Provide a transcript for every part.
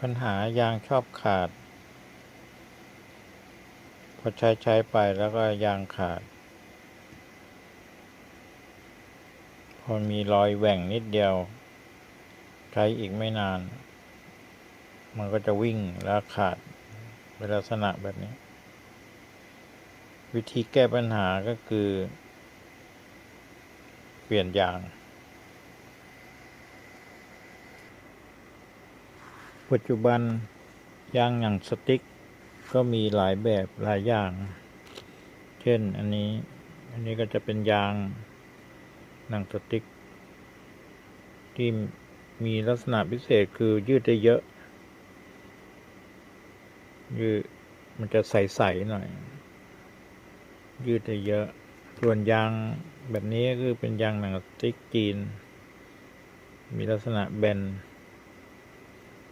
ปัญหายางชอบขาด พอใช้ใช้ไปแล้วก็ยางขาด พอมีรอยแหว่งนิดเดียว ใช้อีกไม่นาน มันก็จะวิ่งแล้วขาดเป็นลักษณะแบบนี้ วิธีแก้ปัญหาก็คือ เปลี่ยนยาง ปัจจุบันยางอย่งสติ๊กก็มีหลายแบบหลายอย่าง เช่นอันนี้ อันนี้ก็จะเป็นยางหนังสติ๊กที่มีลักษณะพิเศษคือยืดได้เยอะ ยืดมันจะใสๆหน่อย ยืดได้เยอะ ส่วนยางแบบนี้ก็คือเป็นยางหนังสติ๊กจีน มีลักษณะแบน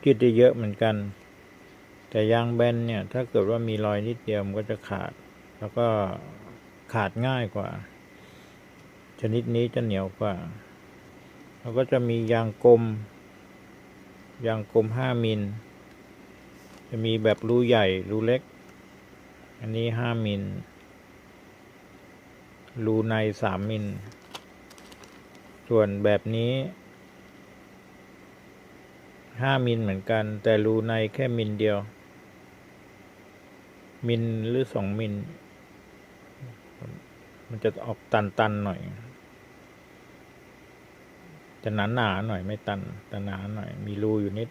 ยืดได้เยอะเหมือนกัน แต่ยางแบนเนี่ย ถ้าเกิดว่ามีรอยนิดเดียวมันก็จะขาด แล้วก็ขาดง่ายกว่า ชนิดนี้จะเหนียวกว่า แล้วก็จะมียางกลม ยางกลมห้ามิล จะมีแบบรูใหญ่รูเล็ก อันนี้ห้ามิล รูในสามมิล ส่วนแบบนี้ ห้ามิลเหมือนกัน แต่รูในแค่มิลเดียว มิลหรือสองมิล มันจะออกตันๆหน่อย จะหนาหนาหน่อยไม่ตันแต่หนาหน่อย มีรูอยู่นิด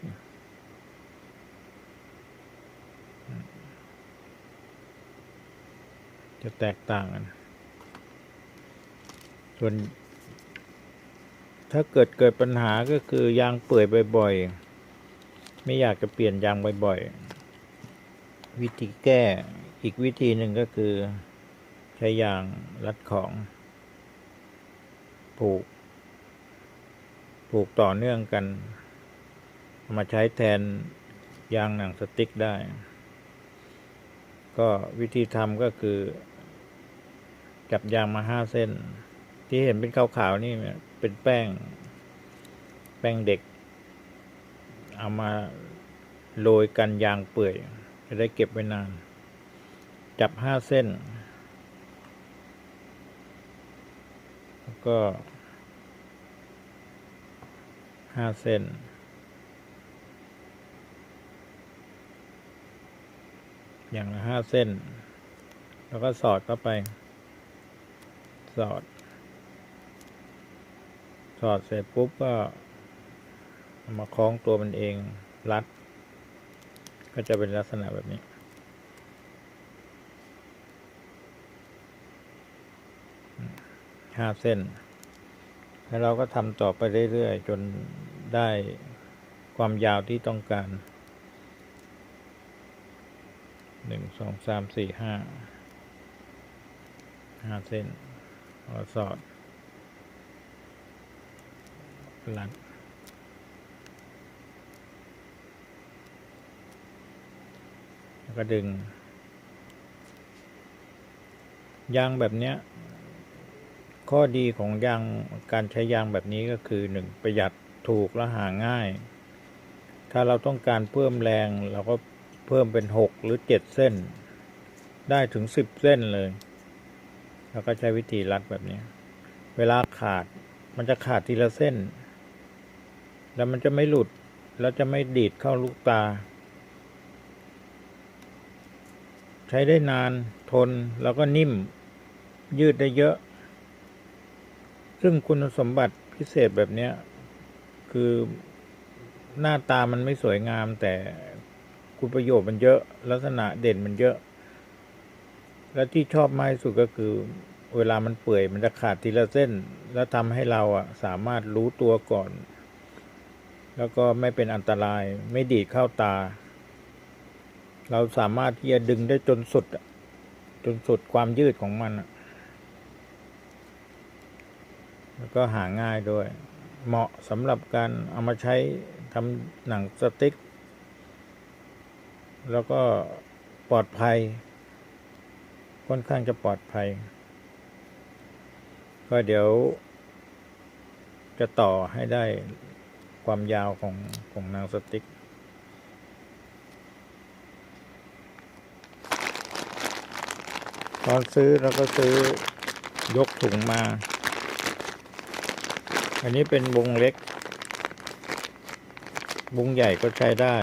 จะแตกต่างกัน ส่วนถ้าเกิดเกิดปัญหาก็คือยางเปื่อยบ่อยๆ ไม่อยากจะเปลี่ยนยางบ่อยๆ วิธีแก้อีกวิธีหนึ่งก็คือ ใช้ยางรัดของ ผูก ผูกต่อเนื่องกัน มาใช้แทนยางหนังสติ๊กได้ ก็วิธีทำก็คือ จับยางมาห้าเส้น ที่เห็นเป็นขาวๆนี่เป็นแป้ง แป้งเด็ก เอามาโรยกันยางเปื่อย จะได้เก็บไว้นาน จับห้าเส้น แล้วก็ห้าเส้น อย่างละห้าเส้น แล้วก็สอดเข้าไป สอด สอดเสร็จปุ๊บก็ มาคล้องตัวมันเองรัด ก็จะเป็นลักษณะแบบนี้ ห้าเส้น แล้วเราก็ทำต่อไปเรื่อยๆ จนได้ความยาวที่ต้องการ หนึ่ง สอง สาม สี่ ห้า ห้าเส้นเอาสอดรัดแล้ว ก็ดึง ยางแบบเนี้ย ข้อดีของยางการใช้ยางแบบนี้ก็คือหนึ่งประหยัดถูกและหาง่าย ถ้าเราต้องการเพิ่มแรงเราก็เพิ่มเป็นหกหรือเจ็ดเส้น ได้ถึงสิบเส้นเลย แล้วก็ใช้วิธีรัดแบบนี้ เวลาขาดมันจะขาดทีละเส้น แล้วมันจะไม่หลุด แล้วจะไม่ดีดเข้าลูกตา ใช้ได้นานทนแล้วก็นิ่ม ยืดได้เยอะ ซึ่งคุณสมบัติพิเศษแบบนี้คือหน้าตามันไม่สวยงาม แต่คุณประโยชน์มันเยอะ ลักษณะเด่นมันเยอะ และที่ชอบมากที่สุดก็คือ เวลามันเปื่อยมันจะขาดทีละเส้น แล้วทำให้เราอะสามารถรู้ตัวก่อน แล้วก็ไม่เป็นอันตรายไม่ดีดเข้าตา เราสามารถที่จะดึงได้จนสุด จนสุดความยืดของมัน แล้วก็หาง่ายด้วย เหมาะสำหรับการเอามาใช้ทำหนังสติ๊ก แล้วก็ปลอดภัย ค่อนข้างจะปลอดภัย ก็เดี๋ยวจะต่อให้ได้ความยาวของของหนางสติ๊ก ตอนซื้อเราก็ซื้อยกถุงมา อันนี้เป็นวงเล็ก วงใหญ่ก็ใช้ได้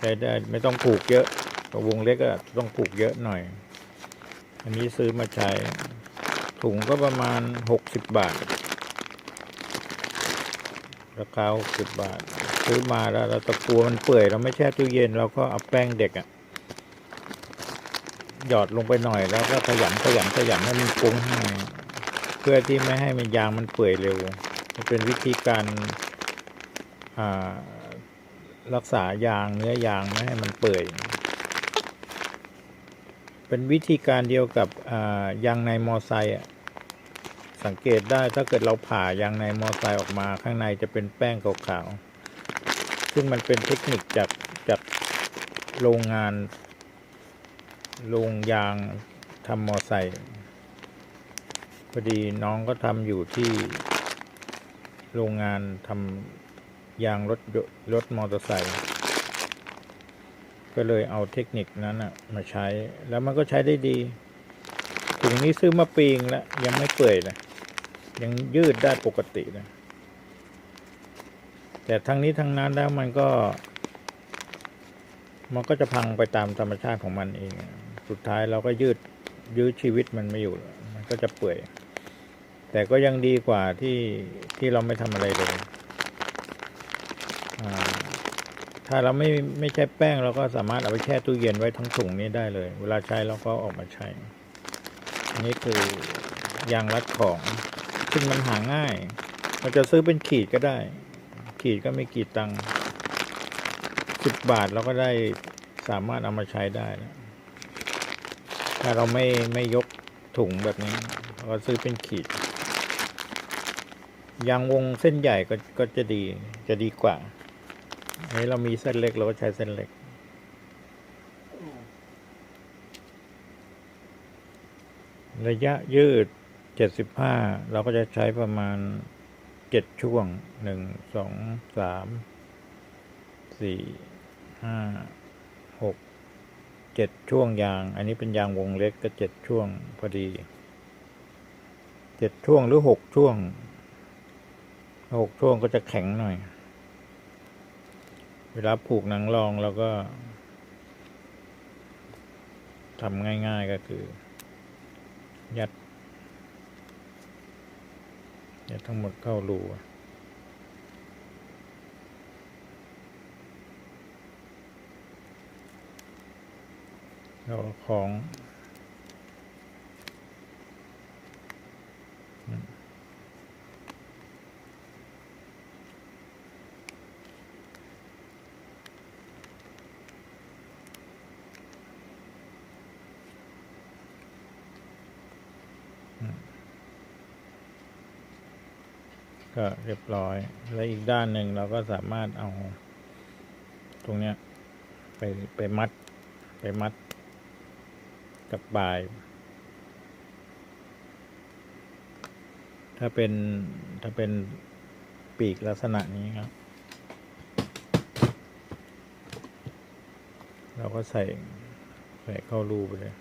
ใช้ได้ไม่ต้องผูกเยอะแต่วงเล็กก็ต้องผูกเยอะหน่อย อันนี้ซื้อมาใช้ ถุงก็ประมาณหกสิบบาท ราคาหกสิบบาท ซื้อมาแล้วเราตะกลัวมันเปื่อย เราไม่แช่ตู้เย็นเราก็เอาแป้งเด็กอะ หยอดลงไปหน่อยแล้วก็ขยำขยำขยำให้มันฟุ้งให้เพื่อที่ไม่ให้มันยางมันเปื่อยเร็วมันเป็นวิธีการรักษายางเนื้อยางไม่ให้มันเปื่อย เป็นวิธีการเดียวกับยางในมอไซค์อะสังเกตได้ถ้าเกิดเราผ่ายางในมอไซค์ออกมาข้างในจะเป็นแป้งขาวๆซึ่งมันเป็นเทคนิคจากจากโรงงาน โรงยางทำมอไซค์พอดีน้องก็ทำอยู่ที่โรงงานทำยางรถยรถมอเตอร์ไซค์ก็เลยเอาเทคนิคนั้นนะมาใช้แล้วมันก็ใช้ได้ดีถุงนี้ซื้อมาปีงแล้ว ยังไม่เปื่อยเลยยังยืดได้ปกติเลยแต่ทั้งนี้ทั้งนั้นแล้วมันก็ มันก็จะพังไปตามธรรมชาติของมันเอง สุดท้ายเราก็ยืดยื้อชีวิตมันไม่อยู่ มันก็จะเปื่อย แต่ก็ยังดีกว่าที่ที่เราไม่ทำอะไรเลยถ้าเราไม่ไม่ใช้แป้งเราก็สามารถเอาไปแช่ตู้เย็นไว้ทั้งถุงนี้ได้เลย เวลาใช้เราก็ออกมาใช้ อันนี้คือยางรัดของซึ่งมันหาง่าย เราจะซื้อเป็นขีดก็ได้ ขีดก็ไม่กี่ตังค์สิบบาทเราก็ได้สามารถเอามาใช้ได้แล้ว ถ้าเราไม่ไม่ยกถุงแบบนี้เราซื้อเป็นขีด ยางวงเส้นใหญ่ก็ก็จะดีจะดีกว่าอันนี้เรามีเส้นเล็กเราก็ใช้เส้นเล็กระยะยืดเจ็ดสิบห้าเราก็จะใช้ประมาณเจ็ดช่วงหนึ่งสองสามสี่ห้าหก เจ็ดช่วงยาง อันนี้เป็นยางวงเล็กก็เจ็ดช่วงพอดีเจ็ดช่วงหรือหกช่วงหกช่วงก็จะแข็งหน่อย เวลาผูกหนังรองเราก็ทำง่าย ๆก็คือ ยัดยัดทั้งหมดเข้ารู แล้วก็ของก็เรียบร้อย แล้วอีกด้านหนึ่งเราก็สามารถเอา ตรงเนี้ย ไปไปมัด ไปมัด กับปลาย ถ้าเป็นถ้าเป็นปีกลักษณะนี้ครับ เราก็ใส่ใส่เข้ารูไปเลย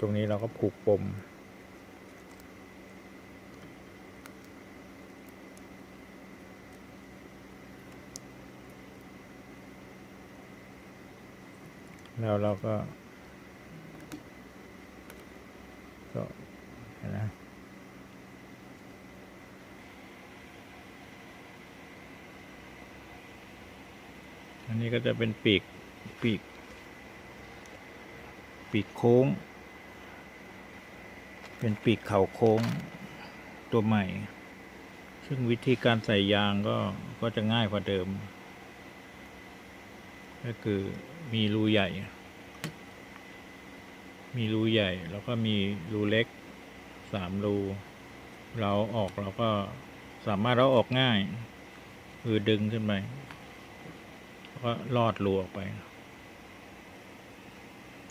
ตรงนี้เราก็ผูกปม แล้วเราก็ ก็นะอันนี้ก็จะเป็นปีก ปีก ปีกโค้ง เป็นปีกเข่าโค้งตัวใหม่ ซึ่งวิธีการใส่ยางก็ก็จะง่ายกว่าเดิม ก็คือ มีรูใหญ่ มีรูใหญ่ แล้วก็มีรูเล็กสามรู เราออกเราก็สามารถเราออกง่าย คือดึงขึ้นไปแล้วก็ลอดรูออกไป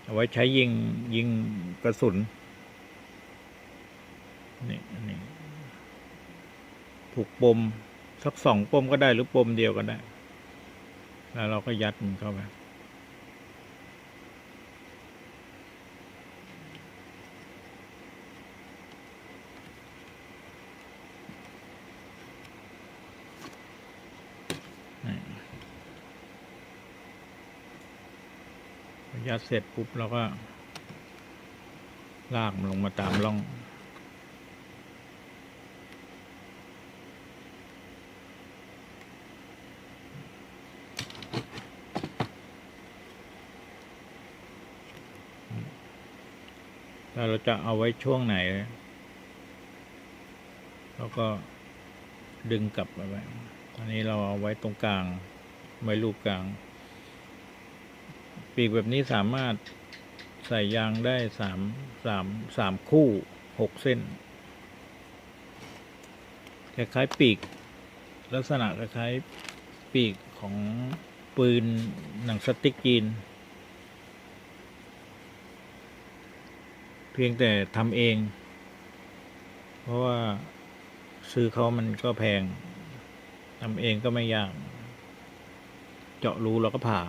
เอาไว้ใช้ยิงยิงกระสุน นี่นนี่ผูกปมสักสองปมก็ได้หรือปมเดียวก็ได้ แล้วเราก็ยัดมันเข้าไป ยัด เสร็จปุ๊บเราก็ ลากมันลงมาตามร่อง ถ้าเราจะเอาไว้ช่วงไหน เราก็ดึงกลับไปไว้อันนี้เราเอาไว้ตรงกลาง ไว้ลูกกลาง ปีกแบบนี้สามารถใส่ยางได้สามสามสามคู่หกเส้นคล้ายๆปีก ลักษณะคล้ายๆปีกของปืนหนังสติ๊กจีน เพียงแต่ทำเอง เพราะว่าซื้อเขามันก็แพงทำเองก็ไม่ยาก เจาะรูแล้วก็ผ่า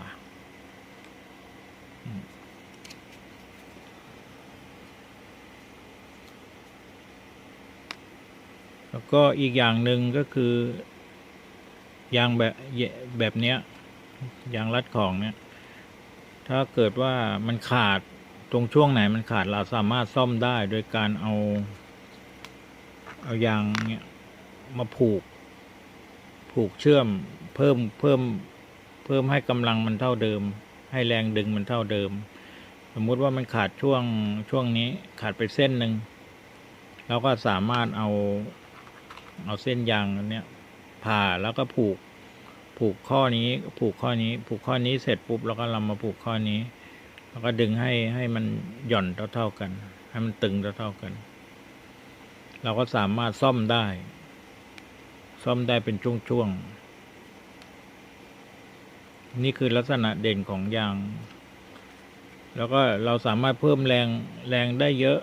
แล้วก็อีกอย่างหนึ่งก็คือยางแบบแบบเนี้ยยางรัดของเนี้ยถ้าเกิดว่ามันขาดตรงช่วงไหนมันขาดเราสามารถซ่อมได้โดยการเอา เอายางเนี้ยมาผูก ผูกเชื่อมเพิ่มเพิ่ม เพิ่มให้กำลังมันเท่าเดิม ให้แรงดึงมันเท่าเดิม สมมุติว่ามันขาดช่วงช่วงนี้ขาดไปเส้นหนึ่งเราก็สามารถเอาเอาเส้นยางนเนี้ยผ่าแล้วก็ผูก ผูกข้อนี้ ผูกข้อนี้ ผูกข้อนี้เสร็จปุ๊บเราก็เรามาผูกข้อนี้ แล้วก็ดึงให้ให้มันหย่อนเท่าๆกัน ให้มันตึงเท่าๆกัน เราก็สามารถซ่อมได้ ซ่อมได้เป็นช่วงๆ นี่คือลักษณะเด่นของยาง แล้วก็เราสามารถเพิ่มแรงแรงได้เยอะ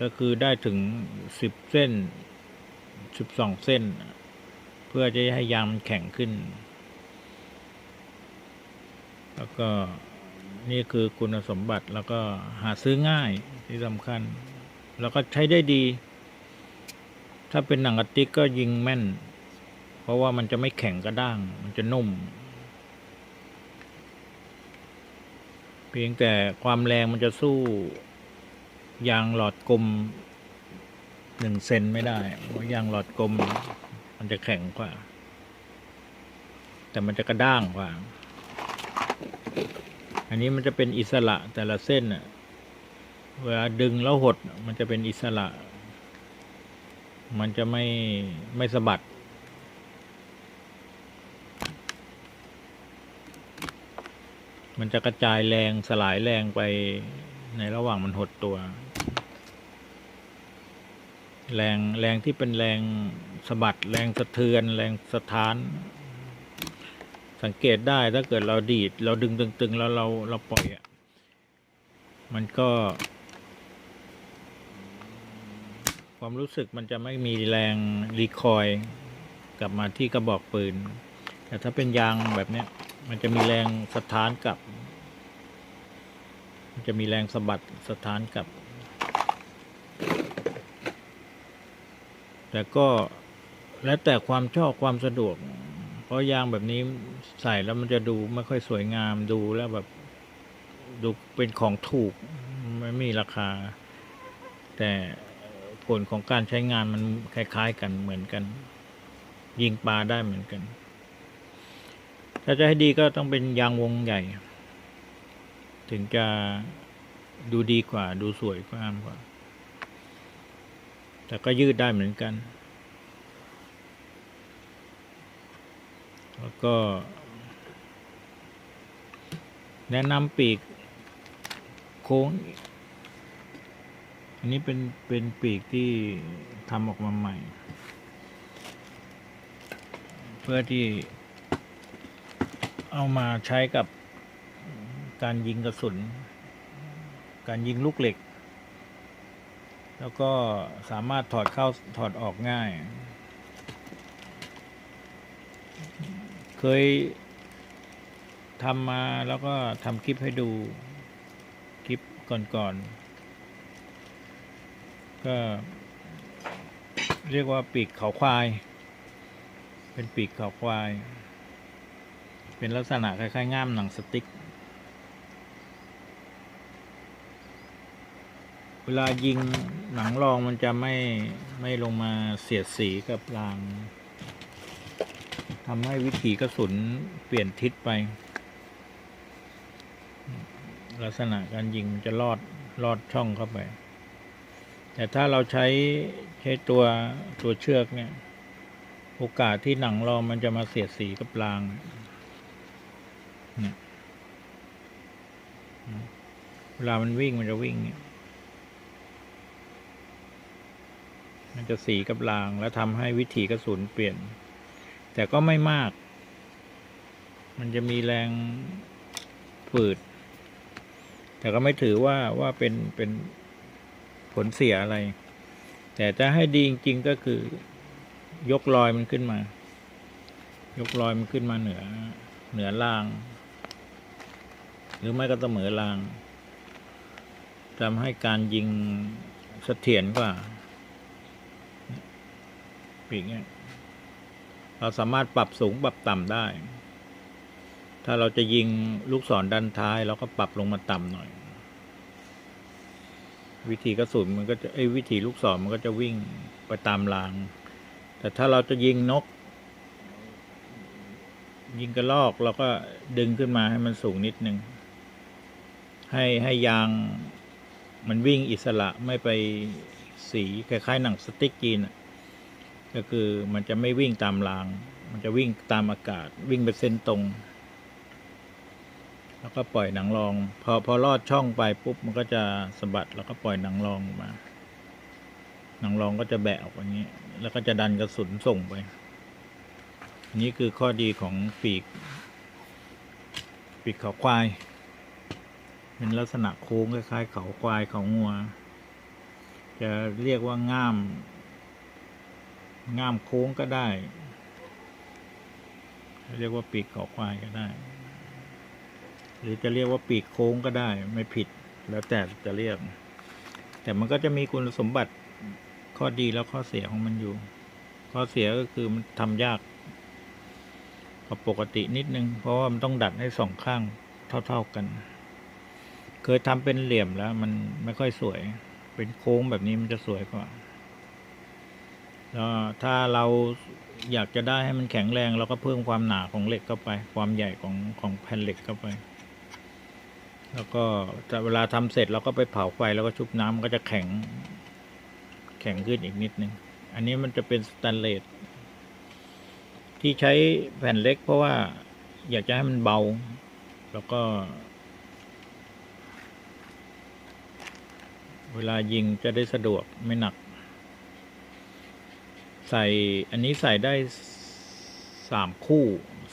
ก็คือได้ถึงสิบเส้นสิบสองเส้น เพื่อจะให้ยางมันแข็งขึ้น แล้วก็นี่คือคุณสมบัติแล้วก็หาซื้อง่ายที่สำคัญ แล้วก็ใช้ได้ดี ถ้าเป็นหนังกระติกก็ยิงแม่น เพราะว่ามันจะไม่แข็งกระด้าง มันจะนุ่ม เพียงแต่ความแรงมันจะสู้ยางหลอดกลมหนึ่งเซนไม่ได้เพราะยางหลอดกลม มันจะแข็งกว่า แต่มันจะกระด้างกว่า อันนี้มันจะเป็นอิสระแต่ละเส้นน่ะเวลาดึงแล้วหดมันจะเป็นอิสระ มันจะไม่ไม่สะบัด มันจะกระจายแรงสลายแรงไปในระหว่างมันหดตัว แรงแรงที่เป็นแรงสะบัดแรงสะเทือน แรงสะท้าน สังเกตได้ถ้าเกิดเราดีด เราดึงตึงๆแล้วเราเราปล่อยอะมันก็ ความรู้สึกมันจะไม่มีแรงรีคอย กลับมาที่กระบอกปืน แต่ถ้าเป็นยางแบบเนี้ย มันจะมีแรงสะท้านกับ มันจะมีแรงสะบัดสะท้านกับ แต่ก็แล้วแต่ความชอบความสะดวก เพราะยางแบบนี้ใส่แล้วมันจะดูไม่ค่อยสวยงามดูแล้วแบบดูเป็นของถูกไม่มีราคา แต่ผลของการใช้งานมันคล้าย ๆ กันเหมือนกัน ยิงปลาได้เหมือนกัน ถ้าจะให้ดีก็ต้องเป็นยางวงใหญ่ ถึงจะดูดีกว่า ดูสวยกว่างกว่า แต่ก็ยืดได้เหมือนกัน แล้วก็ แนะนำปีกโค้ง อันนี้เป็นเป็นปีกที่ทำออกมาใหม่ เพื่อที่ เอามาใช้กับการยิงกระสุน การยิงลูกเหล็ก แล้วก็สามารถถอดเข้าถอดออกง่าย เคยทำมาแล้วก็ทำคลิปให้ดูคลิปก่อนๆ ก็เรียกว่าปีกเขาควาย เป็นปีกเขาควาย เป็นลักษณะคล้ายๆง่ามหนังสติ๊ก เวลายิงหนังรองมันจะไม่ไม่ลงมาเสียดสีกับรางทำให้วิถีกระสุนเปลี่ยนทิศไป ลักษณะการยิงจะลอดลอดช่องเข้าไป แต่ถ้าเราใช้ใช้ตัวตัวเชือกเนี่ย โอกาสที่หนังรองมันจะมาเสียดสีกับราง เนี่ยเวลามันวิ่งมันจะวิ่งเนี่ย มันจะสีกับรางแล้วทำให้วิถีกระสุนเปลี่ยน แต่ก็ไม่มาก มันจะมีแรงฝืด แต่ก็ไม่ถือว่าว่าเป็นเป็นผลเสียอะไร แต่จะให้ดีจริงๆก็คือยกรอยมันขึ้นมา ยกรอยมันขึ้นมาเหนือเหนือราง หรือไม่ก็เสมอรางทำให้การยิงเสถียรกว่าปีกเนี่ยเราสามารถปรับสูงปรับต่ำได้ ถ้าเราจะยิงลูกศรด้านท้ายเราก็ปรับลงมาต่ำหน่อย วิธีกระสุนมันก็จะไอ้ยวิธีลูกศรมันก็จะวิ่งไปตามราง แต่ถ้าเราจะยิงนก ยิงกระลอกเราก็ดึงขึ้นมาให้มันสูงนิดนึง ให้ให้ยางมันวิ่งอิสระไม่ไปสีคล้ายๆหนังสติ๊กจีนอะก็คือมันจะไม่วิ่งตามราง มันจะวิ่งตามอากาศ วิ่งเป็นเส้นตรง แล้วก็ปล่อยหนังรอง พอพอลอดช่องไปปุ๊บมันก็จะสะบัดแล้วก็ปล่อยหนังรองมา หนังรองก็จะแบะออกอย่างนี้ แล้วก็จะดันกระสุนส่งไปนนี้คือข้อดีของปีก ปีกเขาควาย เป็นลักษณะโค้งคล้ายๆ เขาควายเขางัว จะเรียกว่าง่าม ง่ามโค้งก็ได้ เรียกว่าปีกเขาควายก็ได้ หรือจะเรียกว่าปีกโค้งก็ได้ ไม่ผิดแล้วแต่จะเรียก แต่มันก็จะมีคุณสมบัติข้อดีแล้วข้อเสียของมันอยู่ ข้อเสียก็คือมันทำยากกว่าปกตินิดนึง เพราะว่ามันต้องดัดให้สองข้างเท่า ๆกัน เคยทำเป็นเหลี่ยมแล้ว มันไม่ค่อยสวย เป็นโค้งแบบนี้มันจะสวยกว่าแล้วถ้าเราอยากจะได้ให้มันแข็งแรงเราก็เพิ่มความหนาของเหล็กเข้าไป ความใหญ่ของของแผ่นเหล็กเข้าไป แล้วก็จะเวลาทำเสร็จเราก็ไปเผาไฟแล้วก็ชุบน้ำมันก็จะแข็ง แข็งขึ้นอีกนิดนึง อันนี้มันจะเป็นสแตนเลสที่ใช้แผ่นเล็กเพราะว่าอยากจะให้มันเบา แล้วก็ เวลายิงจะได้สะดวกไม่หนัก ใส่อันนี้ใส่ได้สามคู่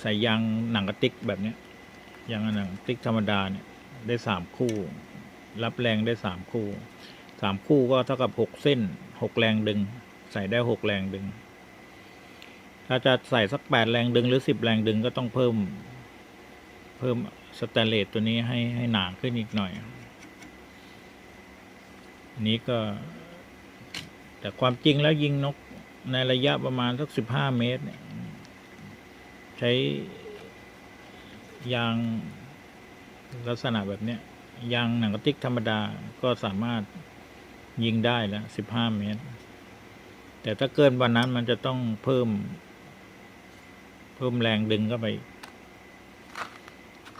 ใส่ยางหนังกระติกแบบนี้ยางหนังกระติกธรรมดาเนี่ยได้สามคู่ รับแรงได้สามคู่สามคู่ก็เท่ากับหกเส้นหกแรงดึง ใส่ได้หกแรงดึง ถ้าจะใส่สักแปดแรงดึงหรือสิบแรงดึงก็ต้องเพิ่ม เพิ่มสแตนเลสตัวนี้ให้ให้หนาขึ้นอีกหน่อย นี้ก็ แต่ความจริงแล้วยิงนกในระยะประมาณสักสิบห้าเมตร เนี่ย ใช้ยางลักษณะแบบเนี้ยยางหนังกระติกธรรมดาก็สามารถยิงได้แล้วสิบห้าเมตร แต่ถ้าเกินวันนั้นมันจะต้องเพิ่ม เพิ่มแรงดึงเข้าไป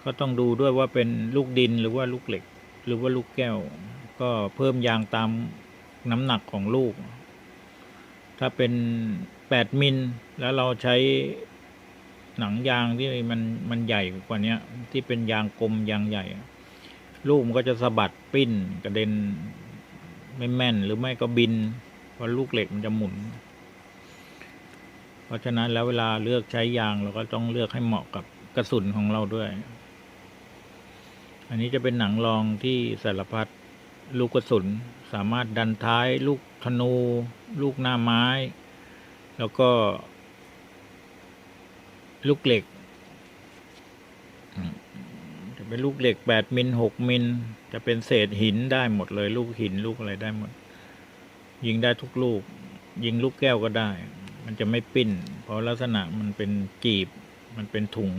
ก็ต้องดูด้วยว่าเป็นลูกดินหรือว่าลูกเหล็ก หรือว่าลูกแก้ว ก็เพิ่มยางตามน้ำหนักของลูก ถ้าเป็นแปดมิล แล้วเราใช้หนังยางที่มันมันใหญ่กว่านี้ที่เป็นยางกลมยางใหญ่ ลูกมันก็จะสะบัดปิ้นกระเด็นไม่แม่นหรือไม่ก็บิน เพราะลูกเหล็กมันจะหมุน เพราะฉะนั้นแล้วเวลาเลือกใช้ยางเราก็ต้องเลือกให้เหมาะกับกระสุนของเราด้วย อันนี้จะเป็นหนังรองที่สารพัด ลูกกระสุนสามารถดันท้าย ลูกธนู ลูกหน้าไม้ แล้วก็ ลูกเหล็กจะเป็นลูกเหล็กแปดมิลหกมิลจะเป็นเศษหินได้หมดเลย ลูกหินลูกอะไรได้หมด ยิงได้ทุกลูก ยิงลูกแก้วก็ได้ มันจะไม่ปิ้น เพราะลักษณะมันเป็นจีบ มันเป็นถุง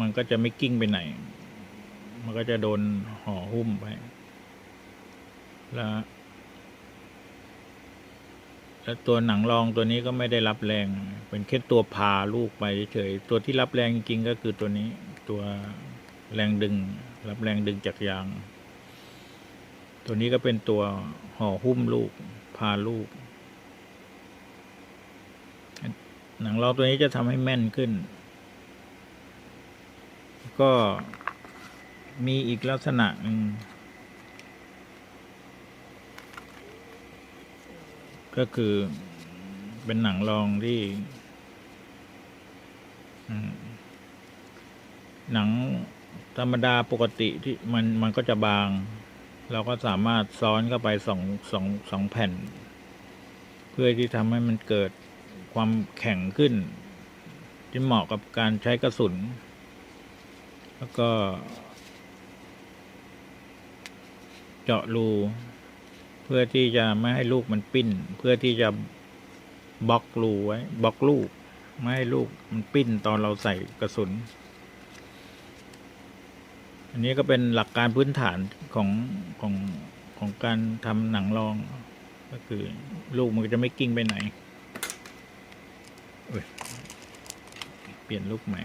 มันก็จะไม่กิ้งไปไหน มันก็จะโดนห่อหุ้มไป แล้ว แล้วตัวหนังรองตัวนี้ก็ไม่ได้รับแรง เป็นแค่ตัวพาลูกไปเฉยๆ ตัวที่รับแรงจริงๆก็คือตัวนี้ ตัวแรงดึง รับแรงดึงจากยาง ตัวนี้ก็เป็นตัวห่อหุ้มลูก พาลูก หนังรองตัวนี้จะทำให้แม่นขึ้น ก็มีอีกลักษณะหนึ่งก็คือเป็นหนังรองที่หนังธรรมดาปกติที่มันมันก็จะบาง เราก็สามารถซ้อนเข้าไปสองสองสองแผ่น เพื่อที่ทำให้มันเกิดความแข็งขึ้นที่เหมาะกับการใช้กระสุน แล้วก็ เจาะรู เพื่อที่จะไม่ให้ลูกมันปิ้น เพื่อที่จะบล็อกรูไว้บล็อกลูก ไม่ให้ลูกมันปิ้นตอนเราใส่กระสุน อันนี้ก็เป็นหลักการพื้นฐานของของของการทำหนังรอง ก็คือ ลูกมันจะไม่กิ้งไปไหนเปลี่ยนลูกใหม่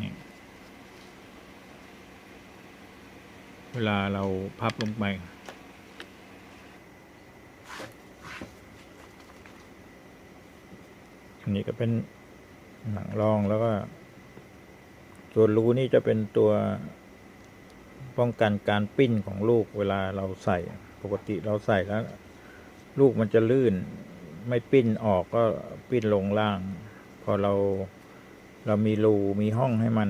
นี่เวลาเราพับลงไป อันนี้ก็เป็นหนังรองแล้วก็ ส่วนรูนี่จะเป็นตัวป้องกันการปิ้นของลูกเวลาเราใส่ ปกติเราใส่แล้ว ลูกมันจะลื่น ไม่ปิ้นออกก็ปิ้นลงล่าง พอเรา เรามีรูมีห้องให้มัน